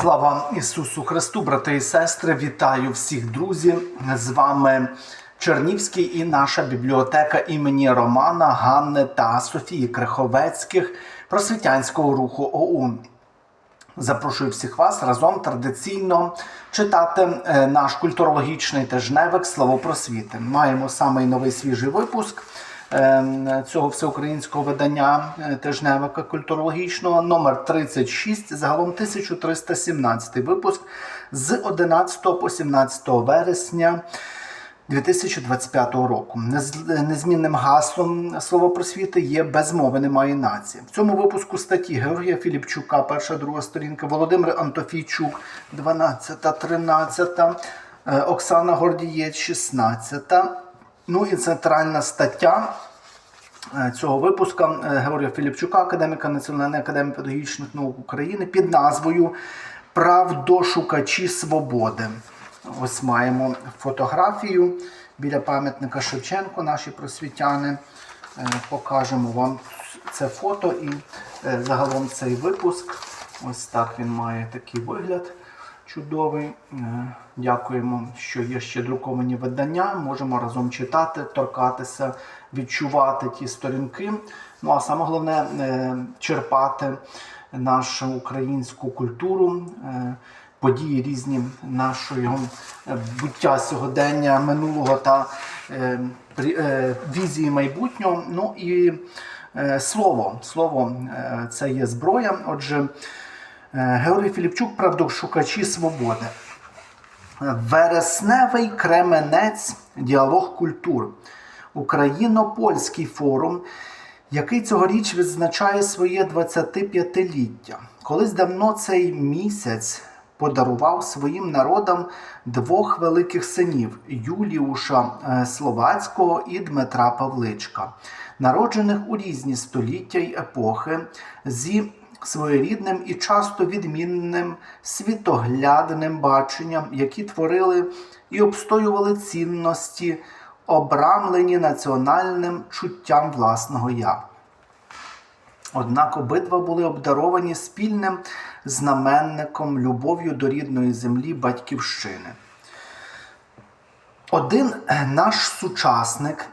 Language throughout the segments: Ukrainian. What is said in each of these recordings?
Слава Ісусу Христу, брати і сестри, вітаю всіх друзів. З вами Чернівський і наша бібліотека імені Романа, Ганни та Софії Криховецьких просвітянського руху ОУН. Запрошую всіх вас разом традиційно читати е, наш культурологічний тижневик Слово просвіти. Маємо самий новий свіжий випуск цього всеукраїнського видання е, тижневика культурологічного, номер 36, загалом 1317 випуск з 11 по 17 вересня. 2025 року незмінним гаслом слова просвіти є без мови немає нації. В цьому випуску статті Георгія Філіпчука, перша друга сторінка, Володимир Антофійчук, 12, 13, е, Оксана Гордієць, 16. Ну і центральна стаття е, цього випуска е, Георгія Філіпчука, академіка Національної академії педагогічних наук України, під назвою Правдошукачі свободи. Ось маємо фотографію біля пам'ятника Шевченку, наші просвітяни. Е, Покажемо вам це фото і загалом цей випуск. Ось так він має такий вигляд чудовий. Е, Дякуємо, що є ще друковані видання. Можемо разом читати, торкатися, відчувати ті сторінки. Ну а саме головне е, черпати нашу українську культуру. е, Події різні нашого буття сьогодення минулого та візії майбутнього. Ну і слово. Слово це є зброя. Отже, Георгій Філіпчук, правдошукачі свободи. Вересневий Кременець діалог культур. Україно-польський форум, який цьогоріч відзначає своє 25-ліття. Колись давно цей місяць подарував своїм народам двох великих синів Юліуша е, Словацького і Дмитра Павличка, народжених у різні століття й епохи зі своєрідним і часто відмінним світоглядним баченням, які творили і обстоювали цінності, обрамлені національним чуттям власного я. Однак обидва були обдаровані спільним знаменником любов'ю до рідної землі батьківщини. Один наш сучасник,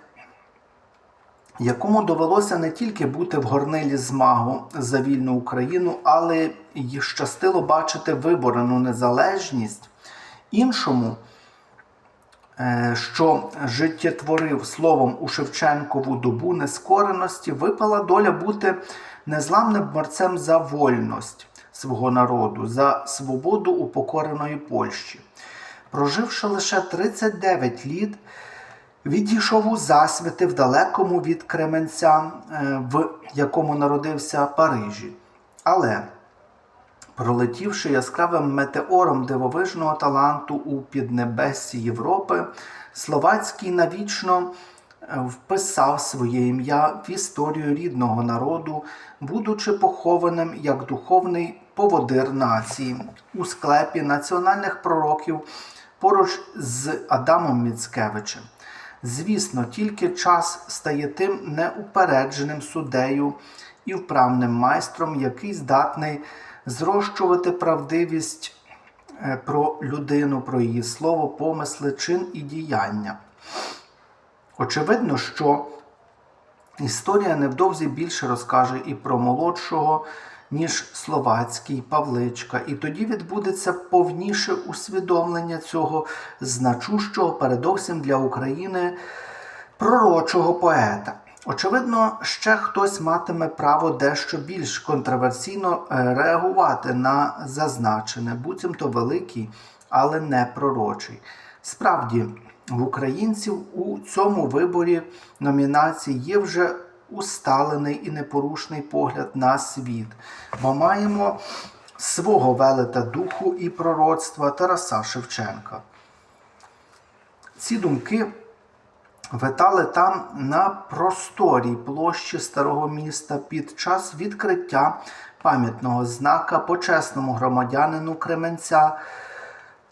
якому довелося не тільки бути в горнилі змагу за вільну Україну, але й щастило бачити виборену незалежність, іншому е, що життєтворив словом у Шевченкову добу нескореності, випала доля бути незламним борцем за вольність свого народу, за свободу упокореної Польщі. Проживши лише 39 літ, відійшов у засвіти в далекому від Кременця, е, в якому народився Парижі. Але пролетівши яскравим метеором дивовижного таланту у піднебесі Європи, Словацький навічно е, вписав своє ім'я в історію рідного народу, будучи похованим як духовний поводир нації у склепі національних пророків поруч з Адамом Міцкевичем. Звісно, тільки час стає тим неупередженим суддею і вправним майстром, який здатний зрощувати правдивість е, про людину, про її слово, помисли, чин і діяння. Очевидно, що історія невдовзі більше розкаже і про молодшого, ніж словацький Павличка, і тоді відбудеться повніше усвідомлення цього значущого, передовсім для України пророчого поета. Очевидно, ще хтось матиме право дещо більш контроверсійно е, реагувати на зазначене, буцімто великий, але не пророчий. Справді, в українців у цьому виборі номінацій є вже усталений і непорушний погляд на світ, бо маємо свого велета духу і пророцтва Тараса Шевченка. Ці думки витали там на просторій площі старого міста під час відкриття пам'ятного знака почесному громадянину Кременця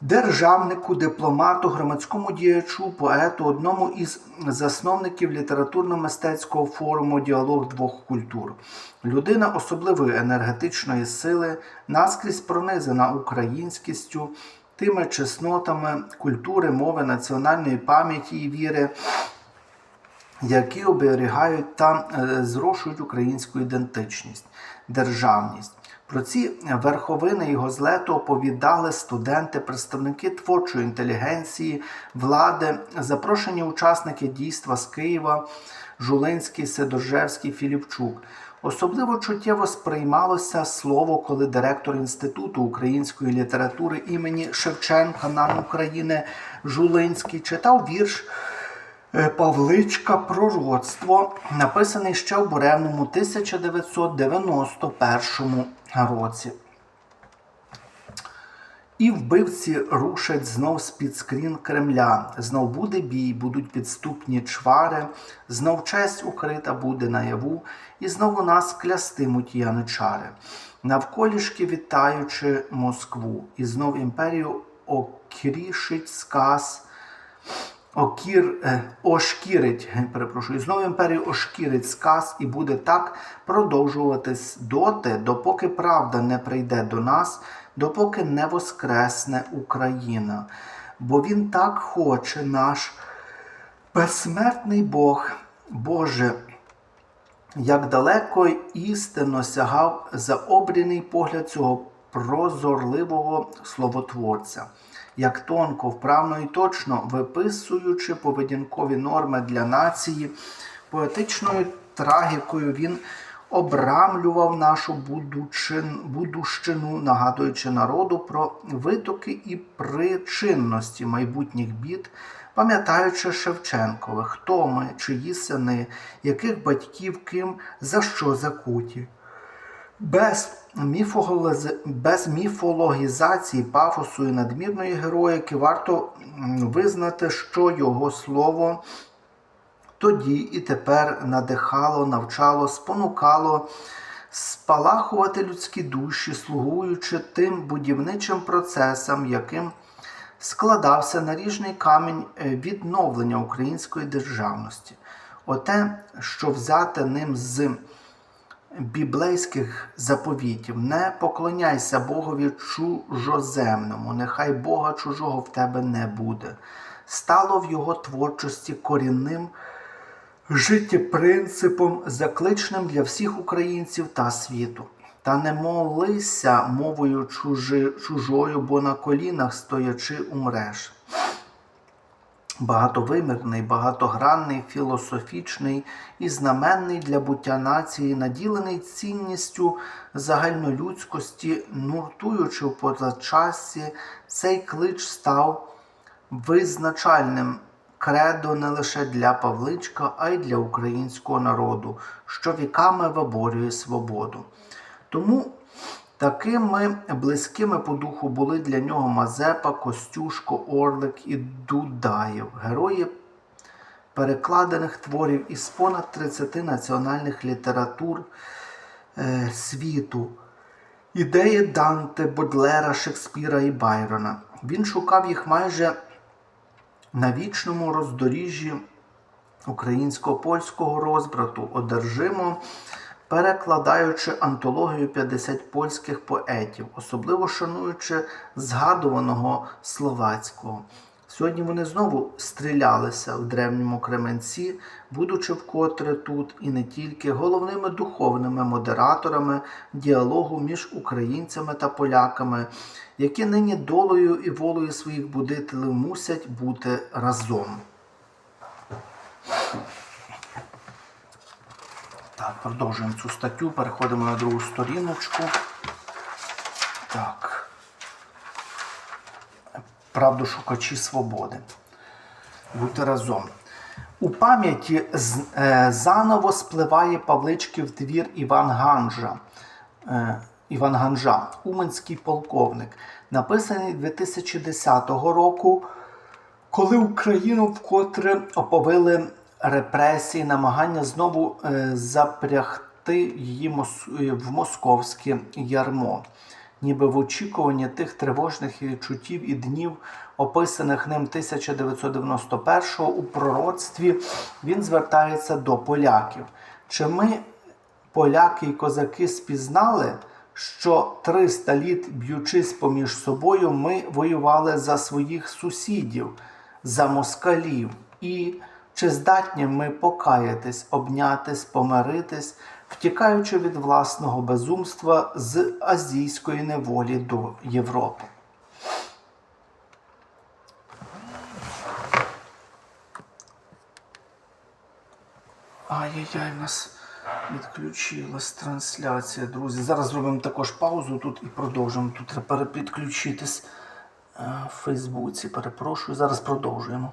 Державнику, дипломату, громадському діячу, поету, одному із засновників літературно-мистецького форуму Діалог двох культур. Людина особливої енергетичної сили, наскрізь пронизана українськістю, тими чеснотами культури, мови, національної пам'яті і віри, які оберігають та е, зрошують українську ідентичність, державність. Про ці верховини його злету оповідали студенти, представники творчої інтелігенції, влади, запрошені учасники дійства з Києва, Жулинський, Сидоржевський, Філіпчук. Особливо чуттєво сприймалося слово, коли директор Інституту української літератури імені Шевченка НАН України Жулинський читав вірш Павличка Пророцтво, написаний ще в буремному 1991 році. І вбивці рушать знов з-під скрін Кремля. Знов буде бій, будуть підступні чвари, знов честь укрита буде наяву, і знову нас клястимуть яничари. Навколішки вітаючи Москву, і знов імперію окрішить сказ. Окір, е, ошкірить, е, перепрошую, знову імперію ошкірить сказ і буде так продовжуватись доти, допоки правда не прийде до нас, допоки не воскресне Україна. Бо він так хоче, наш безсмертний Бог, Боже, як далеко істинно сягав заобріний погляд цього прозорливого словотворця, як тонко, вправно і точно виписуючи поведінкові норми для нації, поетичною трагікою він обрамлював нашу будучин, будущину, нагадуючи народу про витоки і причинності майбутніх бід, пам'ятаючи Шевченкових, хто ми, чиї сини, яких батьків, ким, за що закуті. Без, міфоголез... Без міфологізації, пафосу і надмірної героїки варто визнати, що його слово тоді і тепер надихало, навчало, спонукало спалахувати людські душі, слугуючи тим будівничим процесам, яким складався наріжний камінь е, відновлення української державності. Оте, що взяте ним з біблейських заповітів, не поклоняйся Богові чужоземному, нехай Бога чужого в тебе не буде. Стало в його творчості корінним життєпринципом, закличним для всіх українців та світу. Та не молися мовою чужи, чужою, бо на колінах стоячи умреш багатовимірний, багатогранний, філософічний і знаменний для буття нації, наділений цінністю загальнолюдськості, нуртуючи в позачасі, цей клич став визначальним кредо не лише для Павличка, а й для українського народу, що віками виборює свободу. Тому Такими близькими по духу були для нього Мазепа, Костюшко, Орлик і Дудаєв, герої перекладених творів із понад 30 національних літератур е, світу, ідеї Данте, Бодлера, Шекспіра і Байрона. Він шукав їх майже на вічному роздоріжжі українсько польського розбрату, одержимо перекладаючи антологію 50 польських поетів, особливо шануючи згадуваного словацького. Сьогодні вони знову стрілялися в древньому Кременці, будучи вкотре тут і не тільки головними духовними модераторами діалогу між українцями та поляками, які нині долею і волею своїх будителів мусять бути разом. Так, продовжуємо цю статтю, переходимо на другу сторіночку. Так. Правдошукачі свободи. Бути разом. У пам'яті е, заново спливає Павличків твір Іван Ганжа. Е, Іван Ганжа, Уманський полковник, написаний 2010 року, коли Україну вкотре оповили репресії, намагання знову е, запрягти її е, в московське ярмо. ніби в очікуванні тих тривожних відчуттів і днів, описаних ним 1991-го у пророцтві, він звертається до поляків. Чи ми, поляки і козаки, спізнали, що 300 літ б'ючись поміж собою, ми воювали за своїх сусідів, за москалів? І чи здатні ми покаятись, обнятись, помиритись, втікаючи від власного безумства з азійської неволі до Європи? Ай-яй-яй, нас відключилась трансляція, друзі. Зараз зробимо також паузу тут і продовжимо. Тут треба перепідключитись е, в Фейсбуці. Перепрошую, зараз продовжуємо.